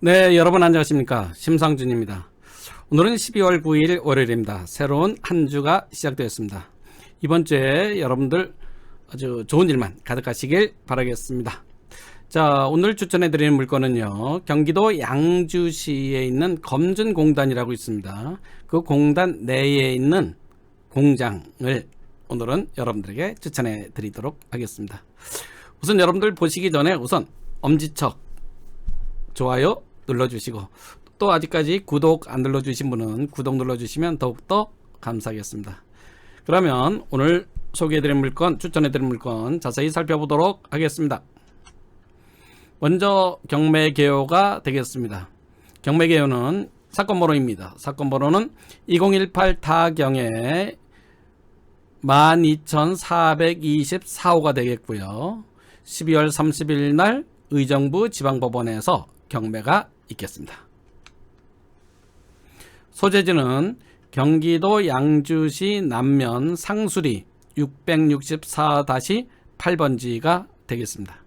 네, 여러분 안녕하십니까. 심상준입니다. 오늘은 12월 9일 월요일입니다. 새로운 한 주가 시작되었습니다. 이번 주에 여러분들 아주 좋은 일만 가득하시길 바라겠습니다. 자, 오늘 추천해 드리는 물건은요, 경기도 양주시에 있는 검준공단이라고 있습니다. 그 공단 내에 있는 공장을 오늘은 여러분들에게 추천해 드리도록 하겠습니다. 우선 여러분들 보시기 전에 우선 엄지척 좋아요 눌러주시고 또 아직까지 구독 안 눌러주신 분은 구독 눌러주시면 더욱더 감사하겠습니다. 그러면 오늘 소개해드린 물건, 추천해드린 물건 자세히 살펴보도록 하겠습니다. 먼저 경매 개요가 되겠습니다. 경매 개요는 사건 번호입니다. 사건 번호는 2018 타경에 12424호가 되겠고요. 12월 30일 날 의정부 지방법원에서 경매가 있겠습니다. 소재지는 경기도 양주시 남면 상수리 664-8번지가 되겠습니다.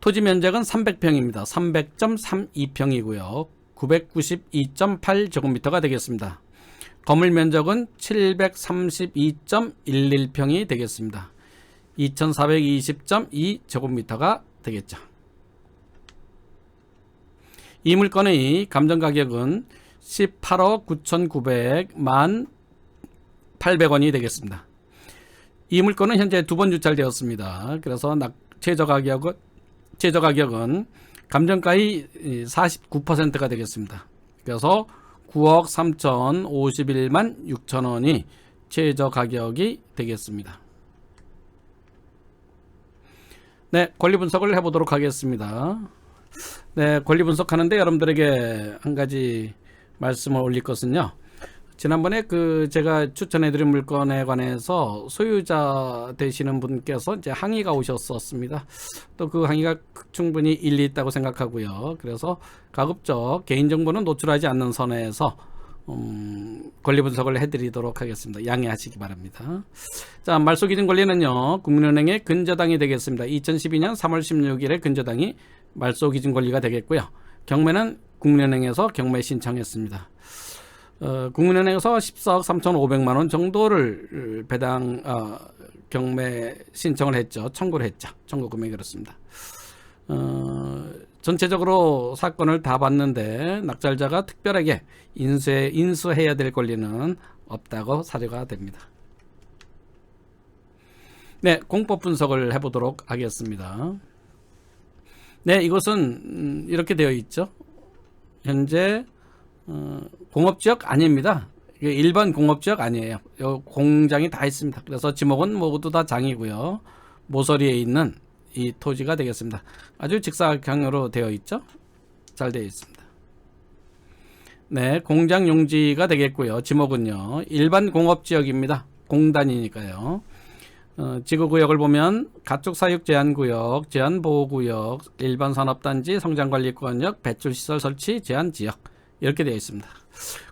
토지 면적은 300평입니다. 300.32평이고요. 992.8제곱미터가 되겠습니다. 건물 면적은 732.11평이 되겠습니다. 2420.2제곱미터가 되겠죠. 이 물건의 감정 가격은 18억 9,900만 800원이 되겠습니다. 이 물건은 현재 두 번 유찰되었습니다. 그래서 낙, 최저 가격은 최저 가격은 감정가의 49%가 되겠습니다. 그래서 9억 3,051만 6천 원이 최저 가격이 되겠습니다. 네, 권리 분석을 해보도록 하겠습니다. 네, 권리 분석하는데 여러분들에게 한 가지 말씀을 올릴 것은요. 지난번에 그 제가 추천해드린 물건에 관해서 소유자 되시는 분께서 이제 항의가 오셨었습니다. 또 그 항의가 충분히 일리 있다고 생각하고요. 그래서 가급적 개인정보는 노출하지 않는 선에서 음, 권리 분석을 해드리도록 하겠습니다. 양해하시기 바랍니다. 자, 말소 기준 권리는요, 국민은행의 근저당이 되겠습니다. 2012년 3월 16일에 근저당이 말소 기준 권리가 되겠고요. 경매는 국민은행에서 경매 신청했습니다. 어, 국민은행에서 14억 3,500만 원 정도를 배당 어, 경매 신청을 했죠. 청구를 했죠. 청구 금액이 그렇습니다. 어, 전체적으로 사건을 다 봤는데 낙찰자가 특별하게 인수해, 인수해야 될 권리는 없다고 사료가 됩니다. 네, 공법 분석을 해보도록 하겠습니다. 네, 이것은 음, 이렇게 되어 있죠. 현재 어, 공업지역 아닙니다. 일반 공업지역 아니에요. 요 공장이 다 있습니다. 그래서 지목은 모두 다 장이고요. 모서리에 있는 이 토지가 되겠습니다. 아주 직사각형으로 되어 있죠. 잘 되어 있습니다. 네, 공장 용지가 되겠고요. 지목은요. 일반 공업지역입니다. 공단이니까요. 어, 지구구역을 보면 가축 사육 제한구역, 제한보호구역, 일반 산업단지, 성장관리권역, 배출시설 설치 제한지역 이렇게 되어 있습니다.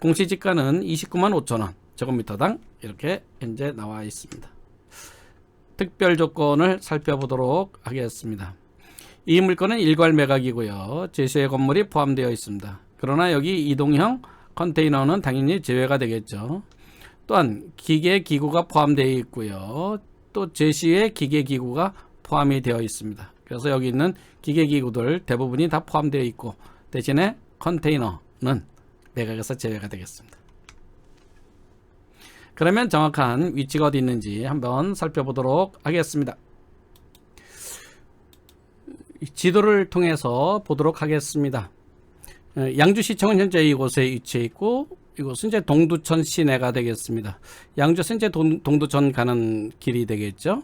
공시지가는 29만 5천원 제곱미터당 이렇게 현재 나와 있습니다. 특별 조건을 살펴보도록 하겠습니다. 이 물건은 일괄 매각이고요. 제시의 건물이 포함되어 있습니다. 그러나 여기 이동형 컨테이너는 당연히 제외가 되겠죠. 또한 기계 기구가 포함되어 있고요. 또 제시의 기계 기구가 포함이 되어 있습니다. 그래서 여기 있는 기계 기구들 대부분이 다 포함되어 있고 대신에 컨테이너는 매각에서 제외가 되겠습니다. 그러면 정확한 위치가 어디 있는지 한번 살펴보도록 하겠습니다. 지도를 통해서 보도록 하겠습니다. 어, 양주시청은 현재 이곳에 위치해 있고 이곳은 이제 동두천 시내가 되겠습니다. 양주에서 이제 동, 동두천 가는 길이 되겠죠.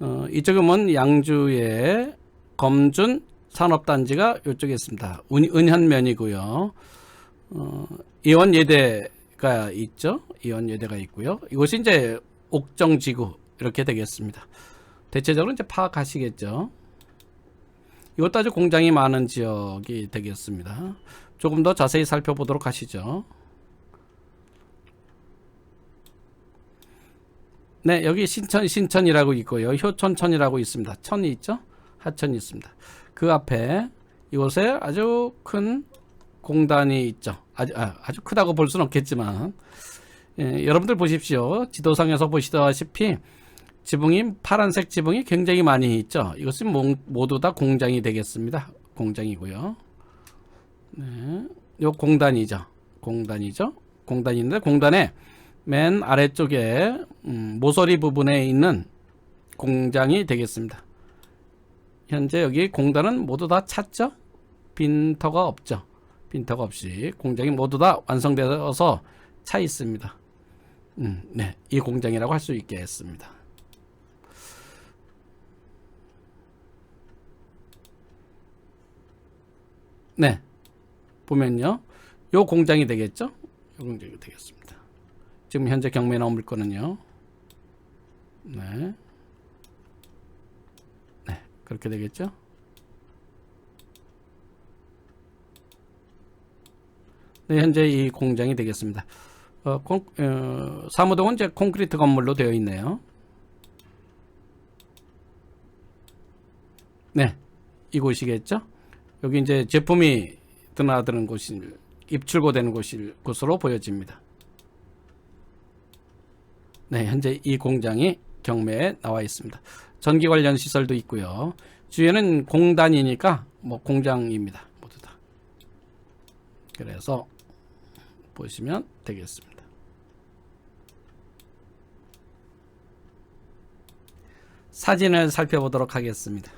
어, 이쪽은 양주의 검준 산업단지가 이쪽에 있습니다. 은, 은현면이고요. 어, 이원예대가 있죠. 이원예대가 있고요. 이곳이 이제 옥정지구 이렇게 되겠습니다. 대체적으로 이제 파악하시겠죠. 이것도 아주 공장이 많은 지역이 되겠습니다. 조금 더 자세히 살펴보도록 하시죠. 네, 여기 신천, 신천이라고 있고요. 효천천이라고 있습니다. 천이 있죠? 하천이 있습니다. 그 앞에 이곳에 아주 큰 공단이 있죠. 아주 아, 아주 크다고 볼 수는 없겠지만 예, 여러분들 보십시오. 지도상에서 보시다시피 지붕이 파란색 지붕이 굉장히 많이 있죠. 이것은 모- 모두 다 공장이 되겠습니다. 공장이고요. 네, 요 공단이죠. 공단이죠. 공단인데 공단의 맨 아래쪽에 음, 모서리 부분에 있는 공장이 되겠습니다. 현재 여기 공단은 모두 다 찼죠. 빈터가 없죠. 빈터가 없이 공장이 모두 다 완성되어서 차 있습니다. 음, 네, 이 공장이라고 할 수 있겠습니다. 네, 보면요, 요 공장이 되겠죠. 요 공장이 되겠습니다. 지금 현재 경매에 나온 물건은요. 네, 네, 그렇게 되겠죠. 네, 현재 이 공장이 되겠습니다. 어, 콘, 어, 사무동은 이제 콘크리트 건물로 되어 있네요. 네, 이곳이겠죠. 여기 이제 제품이 드나드는 곳이 입출고되는 곳일 곳으로 보여집니다. 네, 현재 이 공장이 경매에 나와 있습니다. 전기 관련 시설도 있고요. 주위에는 공단이니까 뭐 공장입니다. 모두 다. 그래서 보시면 되겠습니다. 사진을 살펴보도록 하겠습니다.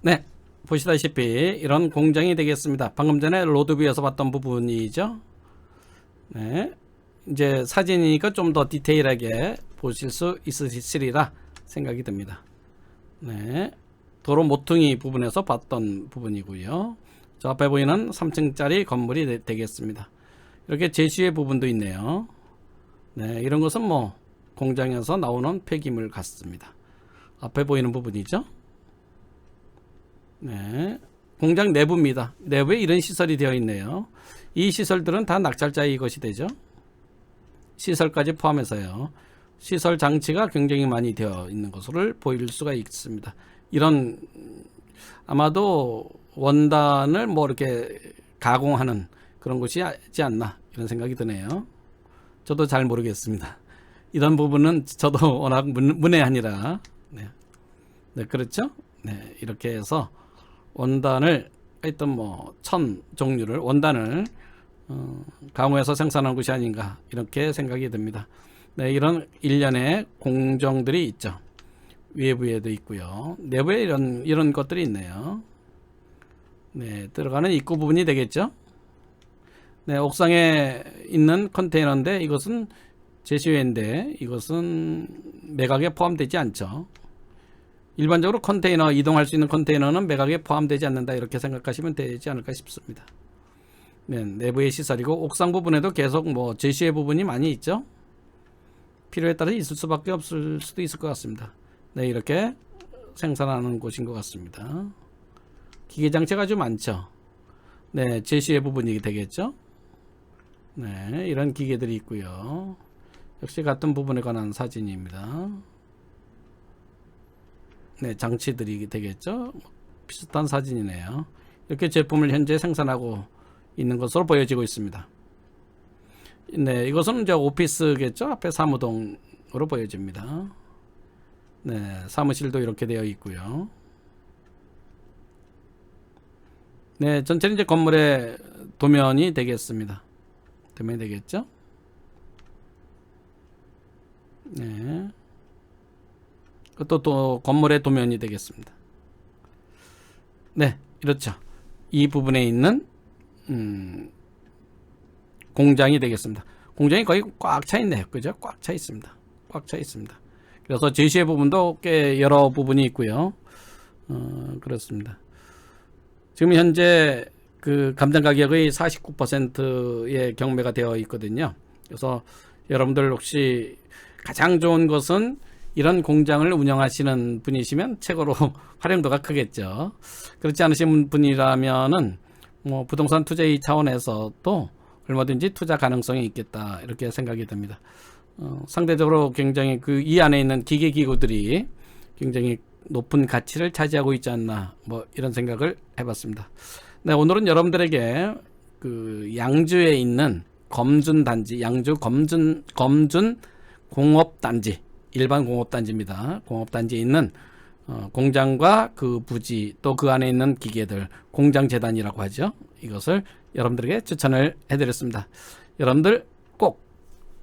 네, 보시다시피 이런 공장이 되겠습니다. 방금 전에 로드뷰에서 봤던 부분이죠. 네, 이제 사진이니까 좀 더 디테일하게 보실 수 있으시리라 생각이 듭니다. 네, 도로 모퉁이 부분에서 봤던 부분이고요. 저 앞에 보이는 3층짜리 건물이 되, 되겠습니다. 이렇게 제시의 부분도 있네요. 네, 이런 것은 뭐 공장에서 나오는 폐기물 같습니다. 앞에 보이는 부분이죠. 네, 공장 내부입니다. 내부에 이런 시설이 되어 있네요. 이 시설들은 다 낙찰자의 것이 되죠. 시설까지 포함해서요. 시설 장치가 굉장히 많이 되어 있는 것을 보일 수가 있습니다. 이런 아마도 원단을 뭐 이렇게 가공하는 그런 곳이지 않나 이런 생각이 드네요. 저도 잘 모르겠습니다. 이런 부분은 저도 워낙 문, 문외한이라 네. 네 그렇죠. 네 이렇게 해서 원단을 하여튼 뭐 천 종류를 원단을 어, 강호에서 생산한 곳이 아닌가 이렇게 생각이 듭니다. 네, 이런 일련의 공정들이 있죠. 외부에도 있고요. 내부에 이런 이런 것들이 있네요. 네, 들어가는 입구 부분이 되겠죠. 네, 옥상에 있는 컨테이너인데 이것은 제시회인데 이것은 매각에 포함되지 않죠. 일반적으로 컨테이너 이동할 수 있는 컨테이너는 매각에 포함되지 않는다 이렇게 생각하시면 되지 않을까 싶습니다. 네, 내부의 시설이고 옥상 부분에도 계속 뭐 제시의 부분이 많이 있죠. 필요에 따라 있을 수밖에 없을 수도 있을 것 같습니다. 네, 이렇게 생산하는 곳인 것 같습니다. 기계 장치가 아주 많죠. 네, 제시의 부분이 되겠죠. 네, 이런 기계들이 있고요. 역시 같은 부분에 관한 사진입니다. 네, 장치들이 되겠죠. 비슷한 사진이네요. 이렇게 제품을 현재 생산하고 있는 것으로 보여지고 있습니다. 네, 이것은 이제 오피스겠죠. 앞에 사무동으로 보여집니다. 네, 사무실도 이렇게 되어 있고요. 네, 전체는 이제 건물의 도면이 되겠습니다. 도면이 되겠죠? 네. 그것도 또 건물의 도면이 되겠습니다. 네, 이렇죠. 이 부분에 있는 음, 공장이 되겠습니다. 공장이 거의 꽉 차 있네요. 그죠? 꽉 차 있습니다. 꽉 차 있습니다. 그래서 제시의 부분도 꽤 여러 부분이 있고요. 어, 그렇습니다. 지금 현재 그 감정 가격의 49%의 경매가 되어 있거든요. 그래서 여러분들 혹시 가장 좋은 것은 이런 공장을 운영하시는 분이시면 최고로 활용도가 크겠죠. 그렇지 않으신 분이라면은 뭐 부동산 투자의 차원에서도 얼마든지 투자 가능성이 있겠다 이렇게 생각이 듭니다. 어, 상대적으로 굉장히 그 이 안에 있는 기계 기구들이 굉장히 높은 가치를 차지하고 있지 않나 뭐 이런 생각을 해봤습니다. 네, 오늘은 여러분들에게 그 양주에 있는 검준 단지, 양주 검준 검준 공업 단지, 일반 공업 단지입니다. 공업 단지에 있는 어, 공장과 그 부지 또 그 안에 있는 기계들 공장 재단이라고 하죠. 이것을 여러분들에게 추천을 해드렸습니다. 여러분들 꼭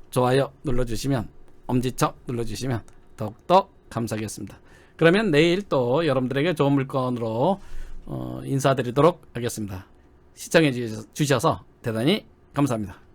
좋아요 눌러주시면 엄지척 눌러주시면 더욱더 감사하겠습니다. 그러면 내일 또 여러분들에게 좋은 물건으로 어, 인사드리도록 하겠습니다. 시청해 주셔서 대단히 감사합니다.